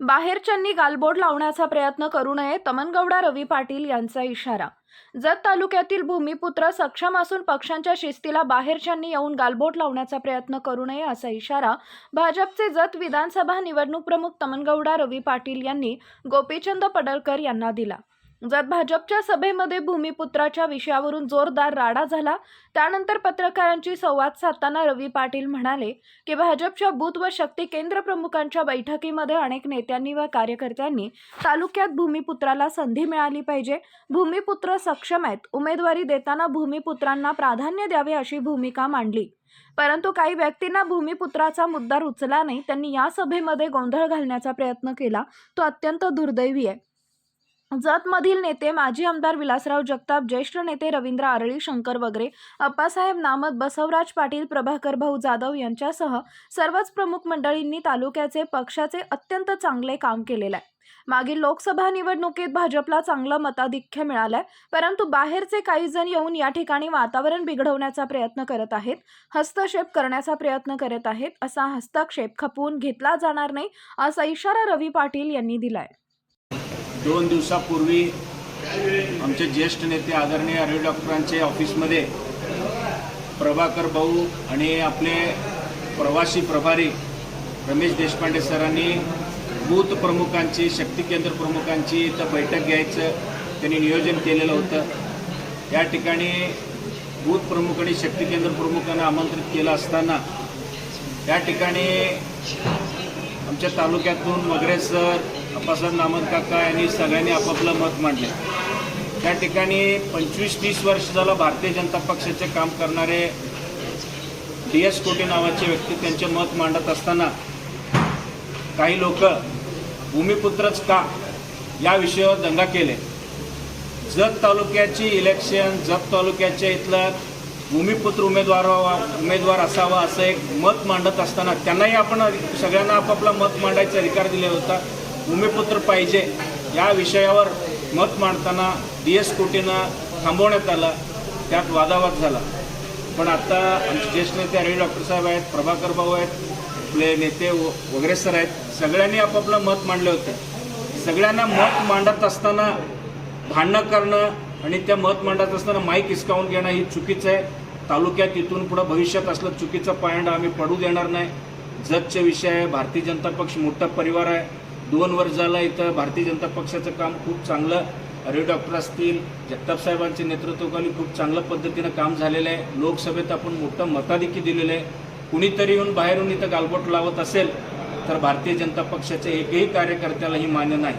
बाहेरच्यांनी गालबोट लावण्याचा प्रयत्न करू नये तमनगौडा रवी पाटील यांचा इशारा. जत तालुक्यातील भूमिपुत्र सक्षम असून पक्षांच्या शिस्तीला बाहेरच्यांनी येऊन गालबोट लावण्याचा प्रयत्न करू नये असा इशारा भाजपचे जत विधानसभा निवडणूक प्रमुख तमनगौडा रवी पाटील यांनी गोपीचंद पडळकर यांना दिला. ज्यात भाजपच्या सभेमध्ये भूमिपुत्राच्या विषयावरून जोरदार राडा झाला त्यानंतर पत्रकारांची संवाद साधताना रवी पाटील म्हणाले की भाजपच्या बूथ व शक्ती केंद्र प्रमुखांच्या बैठकीमध्ये अनेक नेत्यांनी व कार्यकर्त्यांनी तालुक्यात भूमिपुत्राला संधी मिळाली पाहिजे. भूमिपुत्र सक्षम आहेत. उमेदवारी देताना भूमिपुत्रांना प्राधान्य द्यावे अशी भूमिका मांडली. परंतु काही व्यक्तींना भूमिपुत्राचा मुद्दा रुचला नाही. त्यांनी या सभेमध्ये गोंधळ घालण्याचा प्रयत्न केला. तो अत्यंत दुर्दैवी आहे. जतमधील नेते माजी आमदार विलासराव जगताप ज्येष्ठ नेते रवींद्र आरळी शंकर वगैरे अप्पासाहेब नामत बसवराज पाटील प्रभाकर भाऊ जाधव यांच्यासह सर्वच प्रमुख मंडळींनी तालुक्याचे पक्षाचे अत्यंत चांगले काम केलेले आहे. मागील लोकसभा निवडणुकीत भाजपला चांगलं मताधिक्य मिळालंय परंतु बाहेरचे काही जण येऊन या ठिकाणी वातावरण बिघडवण्याचा प्रयत्न करत आहेत हस्तक्षेप करण्याचा प्रयत्न करत आहेत असा हस्तक्षेप खपवून घेतला जाणार नाही असा इशारा रवी पाटील यांनी दिलाय. दोन दिवसापूर्वी आमचे ज्येष्ठ नेते आदरणीय आरोग्य डॉक्टरांचे ऑफिसमध्ये प्रभाकर भाऊ आणि आपले प्रवासी प्रभारी रमेश देशपांडे सरांनी बूथ प्रमुखांची शक्ती केंद्र प्रमुखांची इथं बैठक घ्यायचं त्यांनी नियोजन केलेलं होतं. या ठिकाणी बूथ प्रमुख आणि शक्ती केंद्र प्रमुखांना आमंत्रित केलं असताना या ठिकाणी आमच्या तालुक्यातून वगैरे सर अप्पासाहेब नामद काका यांनी सगळ्यांनी आपापलं मत मांडले. त्या ठिकाणी पंचवीस तीस वर्ष झालं भारतीय जनता पक्षाचे काम करणारे डी एस कोटे नावाचे व्यक्ती त्यांचे मत मांडत असताना काही लोक भूमिपुत्रच का या विषयावर दंगा केले. जत तालुक्याची इलेक्शन जत तालुक्याच्या इथलं भूमिपुत्र उमेदवार उमेदवार असावा असं एक मत मांडत असताना त्यांनाही आपण सगळ्यांना आपापला मत मांडायचा अधिकार दिला होता. भूमिपुत्र पाहिजे या विषयावर मत मांडताना डी एस कोटीनं थांबवण्यात आलं त्यात वादावाद झाला. पण आता आमचे ज्येष्ठ नेते हरी डॉक्टर साहेब आहेत प्रभाकर भाऊ आहेत आपले नेते व- वगैरे सर आहेत सगळ्यांनी आपापलं मत मांडले होते. सगळ्यांना मत मांडत असताना भांडणं करणं आणि त्या मत मांडत असताना माईक हिसकावून घेणं ही चुकीचं आहे. तालुक्यात इथून पुढं भविष्यात असलं चुकीचं पायंडा आम्ही पडू देणार नाही. जगचे विषय आहे भारतीय जनता पक्ष मोठा परिवार आहे. दोन वर्ष झालं इथं भारतीय जनता पक्षाचं काम खूप चांगलं अरे डॉक्टर असतील जगताप साहेबांच्या नेतृत्वाखाली खूप चांगल्या पद्धतीनं काम झालेलं आहे. लोकसभेत आपण मोठं मताधिक्य दिलेलं आहे. कुणीतरी येऊन बाहेरून इथं गालबोट लावत असेल तर भारतीय जनता पक्षाच्या एकही कार्यकर्त्याला ही मान्य नाही.